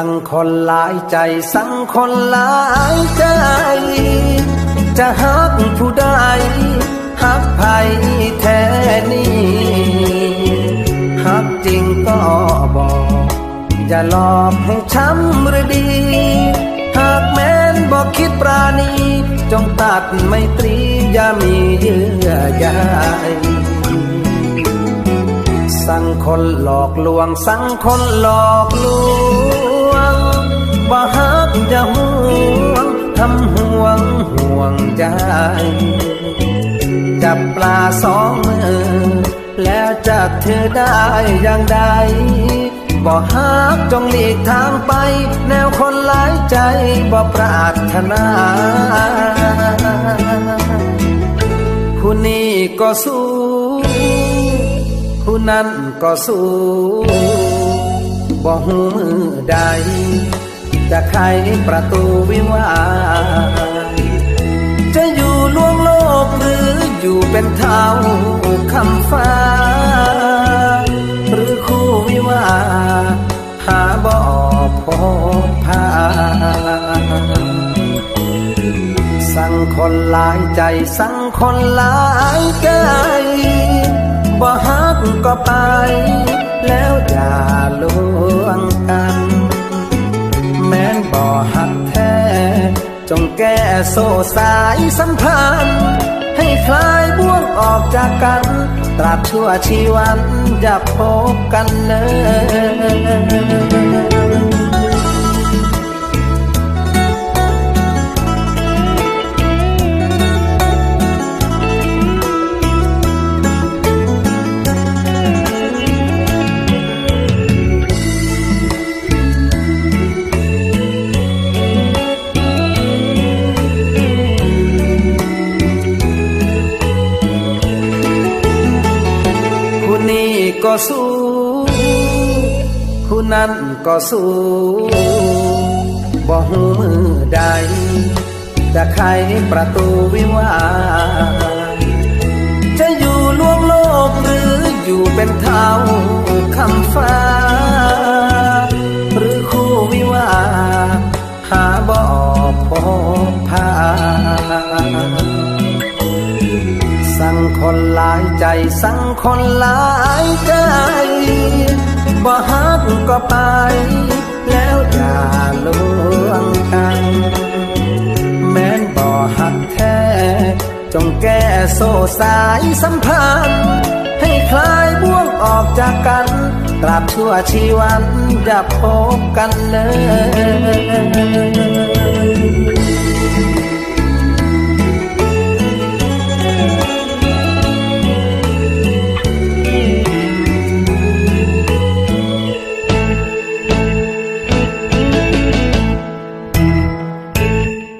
ังคนหลายใจ สั่งคนหลายใจ จะฮักผู้ใดฮักไผแท้นี่ฮักจริงก็บอก อย่าหลอกให้ช้ำหรือดี หากแม้นบอกคิดปราณี จงตัดไม่ตรีอย่ามีเยื่อใยสั่งคนหลอกลวง สั่งคนหลอกลวง บ่ฮักจะห่วงทำห่วงห่วงใจ จับปลาสองมือ แล้วจับเธอได้อย่างใดบ่ฮักจงหลีกทางไป แนวคนหลายใจบ่ปรารถนาผู้นี้ก็สู้ผู้นั้นก็สู้บ่หูมือใด จะไขประตูวิวาจะอยู่ล่วงโลกหรืออยู่เป็นเท้าคำฟ้า หรือคู่วิวาหาบ่พบพาสั่งคนหลายใจสั่งคนหลายใจบ่ฮักก็ไป จงแก้โซ่สายสัมพันธ์ ให้คลายบ่วงออกจากกัน ตราบชั่วชีวันจะพบกันเลย ก็สู้ ผู้นั้นก็สู้ บ่หูมือใดจะไขประตูวิวา สั่งคนหลายใจสั่งคนหลายใจบ่ฮักก็ไป แล้วอย่าลวงกัน แม้นบ่ฮักแท้ จงแก้โซ่สายสัมพันธ์ ให้คลายบ่วงออกจากกันตราบชั่วชีวันอย่าพบกันเลย